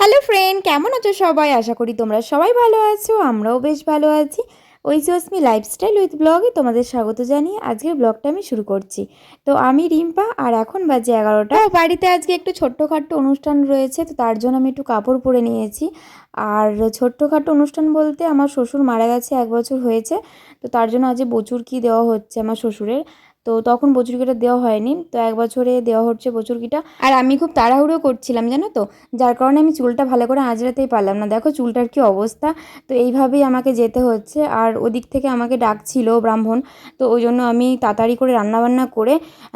Hello friend, কেমন আছো সবাই? আশা করি তোমরা সবাই ভালো আছো, আমরাও বেশ ভালো আছি। ওই জসমি লাইফস্টাইল উইথ ব্লগে তোমাদের স্বাগত জানিয়ে আজকের ব্লগটা আমি শুরু করছি। তো আমি রিম্পা আর এখন বাজে এগারোটা। বাড়িতে আজকে একটু ছোট্টখাট্টো অনুষ্ঠান রয়েছে, তো তার জন্য আমি একটু কাপড় পরে নিয়েছি। আর ছোট্টখাট্টো অনুষ্ঠান বলতে আমার শ্বশুর মারা গেছে, এক বছর হয়েছে। তো তার জন্য আজকে বচুর কি দেওয়া হচ্ছে আমার শ্বশুরের। তো তখন বচুরকিটা দেওয়া হয়নি। তো এক বছরে দেওয়া হচ্ছে বচুরকিটা। আর আমি খুব তাড়াহুড়ো করছিলাম, জানো তো? যার কারণে আমি চুলটা ভালো করে আঁচড়াতেই পারলাম না। দেখো চুলটার কি অবস্থা। তো এইভাবেই আমাকে যেতে হচ্ছে। আর ওদিক থেকে আমাকে ডাকছিল ব্রাহ্মণ। তো ওই জন্য আমি তাড়াতাড়ি করে রান্নাবান্না করে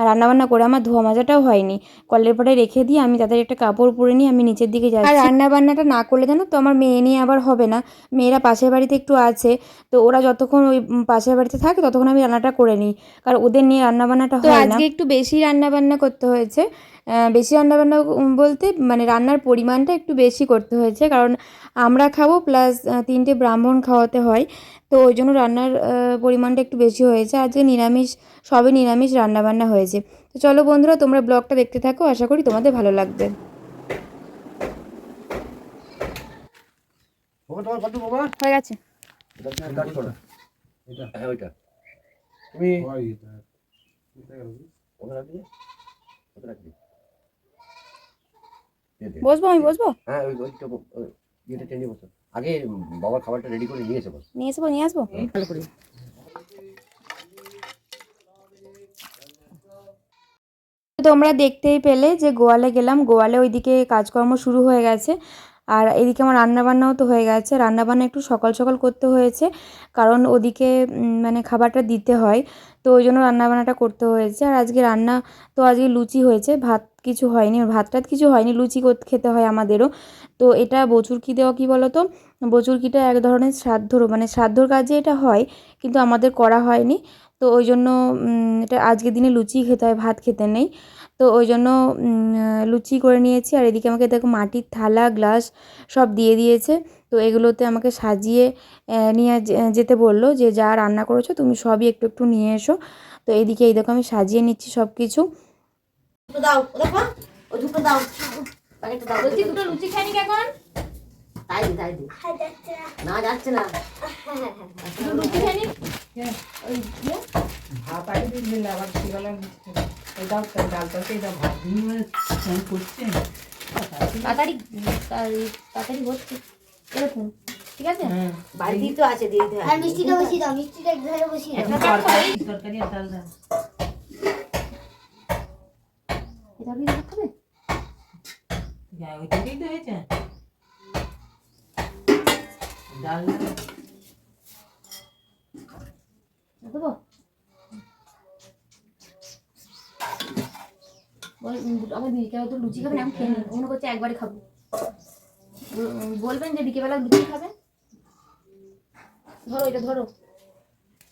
রান্নাবান্না করে আমার ধোয়া মাজাটাও হয়নি। কলের পাড়ে রেখে দিয়ে আমি তাদের একটা কাপড় পরে নিয়ে আমি নিচের দিকে যাই আর রান্নাবান্নাটা না করলে জানো তো আমার মেয়ে নিয়ে আবার হবে না। মেয়েরা পাশের বাড়িতে একটু আছে। তো ওরা যতক্ষণ ওই পাশের বাড়িতে থাকে ততক্ষণ আমি রান্নাটা করে নিই। কারণ ওদের নিয়ে রান্নাবান্নাটা হয় না। আজকে একটু বেশি রান্নাবান্না করতে হয়েছে। বেশি রান্নাবান্না বলতে মানে রান্নার পরিমাণটা একটু বেশি করতে হয়েছে কারণ আমরা খাব প্লাস তিনটে ব্রাহ্মণ খাওয়াতে হয় তো ওই জন্য রান্নার পরিমাণটা একটু বেশি হয়েছে। আজকে নিরামিষ সবই নিরামিষ রান্নাবান্না হয়েছে। তো চলো বন্ধুরা তোমরা ব্লগটা দেখতে থাকো আশা করি তোমাদের ভালো লাগবে। বাবা তোমার কত বাবা? হয়ে গেছে। এটা তুমি বসবো আমি বসবো? হ্যাঁ ওই ওইটা ইয়েটা টেনে বসো। আগে বাবার খাবারটা রেডি করে নিয়ে এসে বস। নিয়ে আসব নিয়ে আসব? ভালো করে। তোমরা দেখতেই পেলে যে গোয়ালে গেলাম গোয়ালে ওইদিকে কাজকর্ম শুরু হয়ে গেছে। আর এদিকে আমার রান্নাবান্নাও তো হয়ে গেছে। রান্নাবান্না একটু সকাল সকাল করতে হয়েছে, কারণ ওদিকে মানে খাবারটা দিতে হয়, তো ওই জন্য রান্নাবান্নাটা করতে হয়েছে। আর আজকে রান্না তো আজকে লুচি হয়েছে, ভাত কিছু হয়নি, ভাত টাত কিছু হয়নি, লুচি খেতে হয় আমাদেরও। তো এটা বচুরকি দেওয়া কী বলো তো বচুরকিটা এক ধরনের শ্রাদ্ধর মানে শ্রাদ্ধর কাজে এটা হয়, কিন্তু আমাদের করা হয়নি। তো ওই জন্য এটা আজকের দিনে লুচি খেতে হয়, ভাত খেতে নেই। তো ওই জন্য লুচি করে নিয়েছি। আর এদিকে আমাকে দেখো মাটির থালা গ্লাস সব দিয়ে দিয়েছে। তো এগুলোতে আমাকে সাজিয়ে নিয়ে যেতে বলল যে যা রান্না করেছ তুমি সবই একটু একটু নিয়ে এসো। তো এইদিকে এই দেখো আমি সাজিয়ে নিচ্ছি সব কিছু দাও দেখো। ও দুটো দাও দাও। বলছি দুটো লুচি খাইনি কেমন তাই দি তাই না। যাচ্ছে না। লুচি খাইনি? ভাত আগে দিয়ে দিলে আবার সেবেলা দাও তাই ডাল তরকারি দাও ভাত দিয়ে মানে ফোন করছে। তাড়াতাড়ি তাড়াতাড়ি তাড়াতাড়ি হচ্ছে। এরকম ঠিক আছে? হ্যাঁ বাড়িতেই তো আছে দিয়ে দিতে আর মিষ্টিটা বসিয়ে দাও মিষ্টিটা এক ধারে বসিয়ে দাও। তরকারি তরকারি। আর ডাল দাও। এটা কি ভাত খাবে হ্যাঁ ওই থেকেই তো হয়েছে। ডাল দাও। দেবো বল আমার বিকেলে তো লুচি খাবেন আমি খেয়ে নিই। মনে করছে একবারে খাব। বলবেন যে বিকেলবেলা লুচি খাবেন? ধরো এটা ধরো।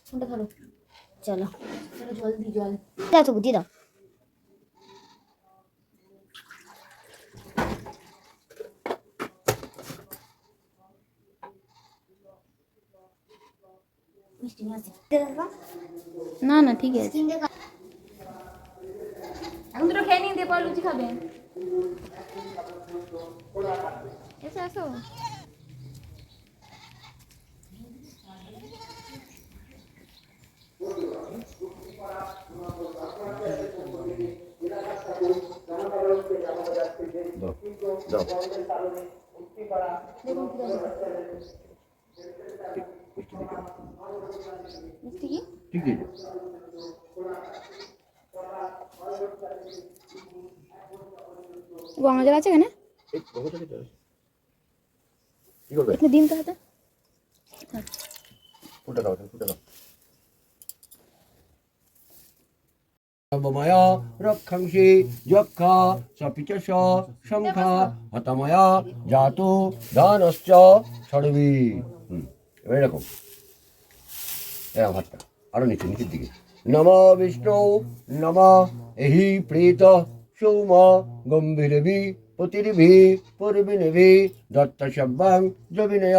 কোনটা ধরো? চলো। চলো জল দিই জল। দাও। তো দিয়ে দাও না না ঠিক আছে তিনটে কা- এখন দুটো খেয়ে নিন দিয়ে পর লুচি খাবেন এসো আসো। দেখুন কি আছে। মিষ্টি দিকে মিষ্টি কি ঠিক দিয়ে দে। গঙ্গা জল আছে। এখানে দিন তো হাতে ফুটে দাও ফুটে দাও। ময়া রক্ষংসি যক্ষা সপিচস শঙ্খা হতময়া জাতু দানশ্চ ষড়বি। এবার এরকম। এরকম হাতটা আরও নিচে নিচের দিকে। নম বিষ্ণু নম এহি প্রীত। সৌম গম্ভীরভি পতির্ভি পূর্বিনিভি দত্ত শব্বাং জবিনয়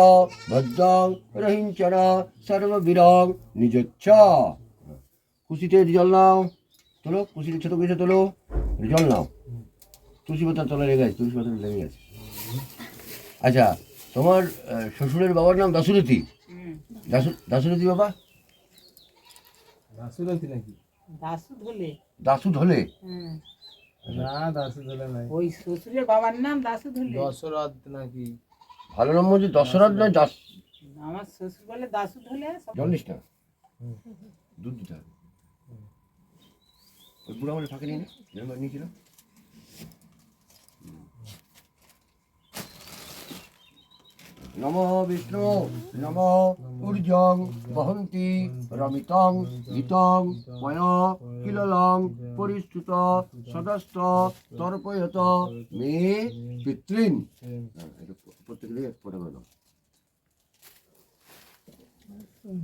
ভদ্রং রহিঞ্চন সর্ববীরং নিজচ্ছ খুশিতে জল নাও তোলো খুশিতে ছোট কিছু তোলো জল নাও তুলসী পাতা তলা লেগে আছে তুলসী পাতা লেগে গেছে আচ্ছা তোমার শ্বশুরের বাবার নাম দাসুরথী দাসুরথী বাবা? দাসুরথী নাকি? দাসু ধলে। দাসু ধলে? হুম। না দাসু ধরে নাই। ওই শ্বশুরের বাবার নাম দাসু ধলে দশরথ নাকি? ভালো নাম বলছি দশরথ নয় দাস আমার শ্বশুর বলে দাসু ধলে নিস না। দুধ দিতে হবে। ওই বুড়ো আমার ফাঁকে নিয়ে নে। নিয়েছিল নম বিষ্ণু নম ঊর্জং বহন্তি রমিতং হিতং পয় কিললং পরিশ্রুত সদস্ত তর্পয়ত মে পিতৃন হ্যাঁ, পড়ে গেল করে দাও হুম,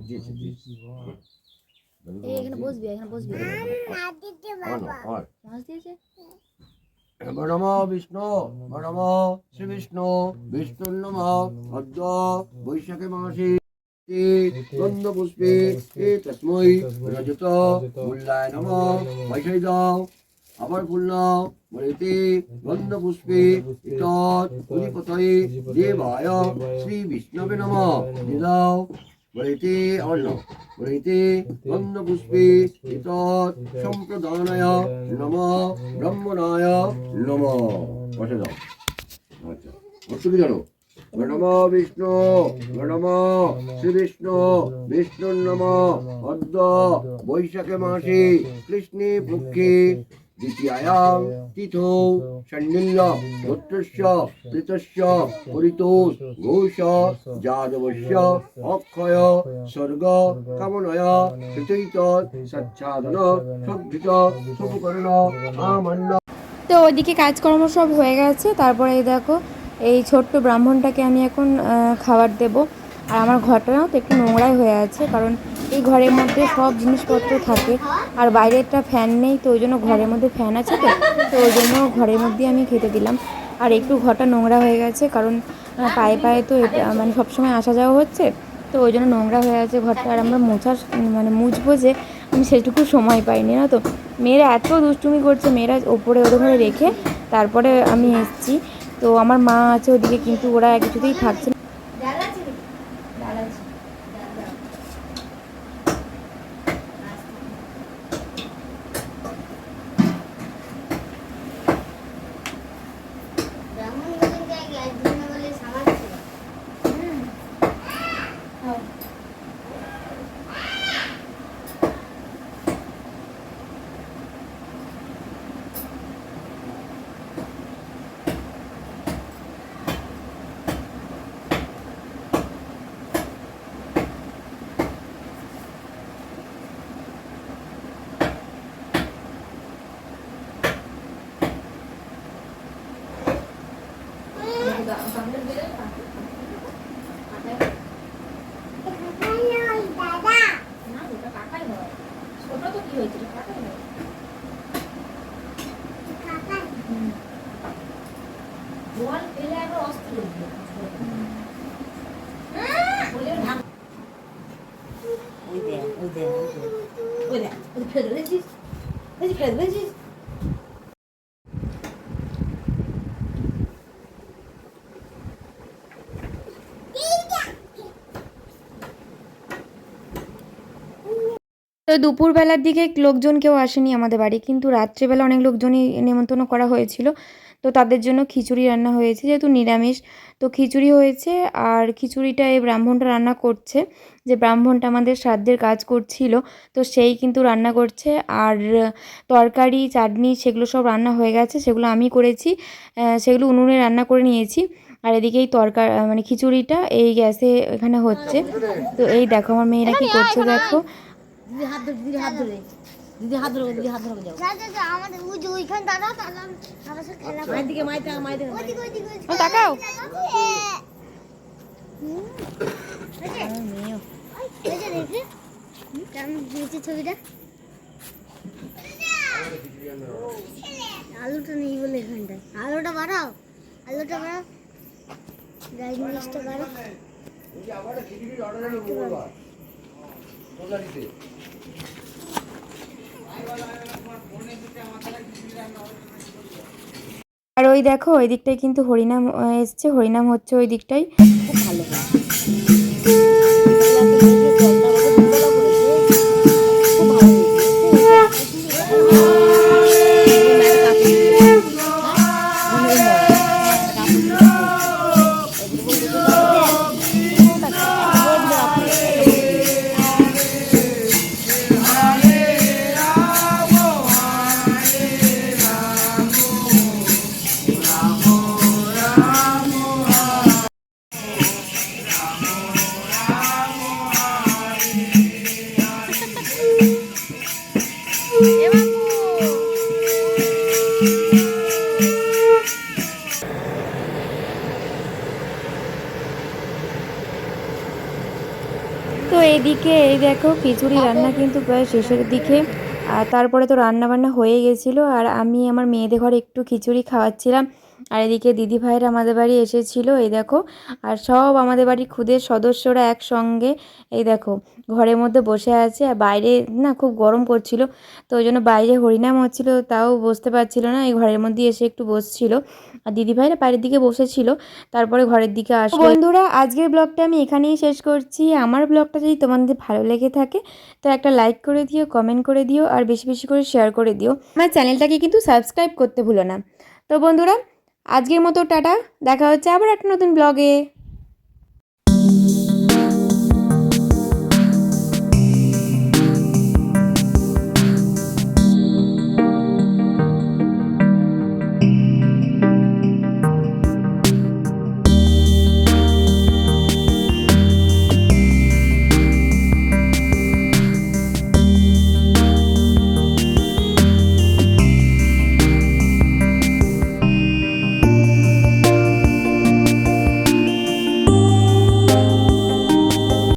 দিয়েছে, এখানে বসবি এখানে বসবি। মাছ দিয়েছে? নম বিষ্ণু নম শ্রী বিষ্ণু বিষ্ণু নম অদ্য বৈশাখে মাসে গন্ধ পুষ্পে এ তস্মৈ রজত মূল্যায় নম বৈশাখী দাও আবার নাও বলিতে গন্ধ পুষ্পে ইতৎ অধিপতয়ে দেবায় শ্রী বিষ্ণবে নম দিদাও বলিতে নাও বলিতে গন্ধ পুষ্পে ইতৎ সম্প্রদানায় নম, ব্রহ্মণায় নম। বসে দাও আচ্ছা অসুবি কেন নম বিষ্ণু, নম শ্রী বিষ্ণু বিষ্ণু নম অদ্য বৈশাখে মাসে, কৃষ্ণে পক্ষে দ্বিতীয়ায়াং তিথৌ ষণ্ডিল্য ঋতস্য পরিতোষ ঘোষ যাদবস্য অক্ষয় স্বর্গ কামনয় কৃতৈত সচ্ছাদন আমন্ন তো ওইদিকে কাজকর্ম সব হয়ে গেছে, তারপরে এই দেখো, এই ছোট্ট ব্রাহ্মণটাকে আমি এখন খাবার দেব। আর আমার ঘরটাও তো একটু নোংরাই হয়ে আছে, কারণ এই ঘরের মধ্যে সব জিনিসপত্র থাকে। আর বাইরে একটা ফ্যান নেই, তো ওই জন্য ঘরের মধ্যে ফ্যান আছে তো তো ওই জন্য ঘরের মধ্যেই আমি খেতে দিলাম। আর একটু ঘরটা নোংরা হয়ে গেছে, কারণ পায়ে পায়ে তো এটা মানে সবসময় আসা যাওয়া হচ্ছে, তো ওই জন্য নোংরা হয়ে আছে ঘরটা। আর আমরা মোছার মানে মুছবো যে, আমি সেটুকু সময় পাইনি না তো? মেয়েরা এত দুষ্টুমি করছে, মেয়েরা ওপরে ওদের ঘরে রেখে তারপরে আমি এসেছি। তো আমার মা আছে ওদিকে, কিন্তু ওরা কিছুতেই থাকছে ওই দেখ ওই দেখ ওই দেখ। ওই দেখ ওই ফেলে দিয়েছিস ওই ফেলে দিয়েছিস তো দুপুরবেলার দিকে লোকজন কেউ আসেনি আমাদের বাড়ি কিন্তু রাত্রেবেলা অনেক লোকজনই নেমন্তন্ন করা হয়েছিল। তো তাদের জন্য খিচুড়ি রান্না হয়েছে যেহেতু নিরামিষ। তো খিচুড়ি হয়েছে আর খিচুড়িটা এই ব্রাহ্মণটা রান্না করছে যে ব্রাহ্মণটা আমাদের শ্রাদ্ধের কাজ করছিল। তো সেই কিন্তু রান্না করছে আর তরকারি চাটনি সেগুলো সব রান্না হয়ে গেছে সেগুলো আমি করেছি সেগুলো উনুনে রান্না করে নিয়েছি। আর এদিকে এই তরকার মানে খিচুড়িটা এই গ্যাসে এখানে হচ্ছে। তো এই দেখো আমার মেয়েরা কি করছে দেখো। দিদি হাত ধরে দিদি হাত ধরে। দিদি হাত ধরে দিদি হাত ধরে যাও। আমাদের ওই যে ওইখানে দাঁড়া তাহলে আমি আমার সাথে খেলা মায়ের দিকে মায়ের মায়ের দিকে। ওইদিকে ওইদিকে ওইদিকে। তাকাও। ছবিটা আলুটা নেই বলে এখানটায়। আলুটা বাড়াও। আলুটা বাড়াও। বাড়াও আর ওই দেখো ওই দিকটায় কিন্তু হরিনাম এসছে। হরিনাম হচ্ছে ওই দিকটাই দেখো, খিচুড়ি রান্না কিন্তু প্রায় শেষের দিকে। আর তারপরে তো রান্না বান্না হয়ে গেছিল। আর আমি আমার মেয়েদের ঘরে একটু খিচুড়ি খাওয়াচ্ছিলাম। আর এদিকে দিদি ভাইরা আমাদের বাড়ি এসেছিল, এই দেখো। আর সব আমাদের বাড়ির খুদের সদস্যরা একসঙ্গে, এই দেখো, ঘরের মধ্যে বসে আছে। আর বাইরে না খুব গরম করছিল তো ওই জন্য বাইরে হরিনাম হচ্ছিল, তাও বসতে পারছিল না। এই ঘরের মধ্যে এসে একটু বসছিল। আর দিদি ভাইরা বাইরের দিকে বসেছিল, তারপরে ঘরের দিকে আসলো। বন্ধুরা, আজকের ব্লগটা আমি এখানেই শেষ করছি। আমার ব্লগটা যদি তোমাদের ভালো লেগে থাকে, তো একটা লাইক করে দিও, কমেন্ট করে দিও, আর বেশি বেশি করে শেয়ার করে দিও। আমার চ্যানেলটাকে কিন্তু সাবস্ক্রাইব করতে ভুলো না। তো বন্ধুরা আজকের মতো টাটা দেখা হচ্ছে আবার একটা নতুন ব্লগে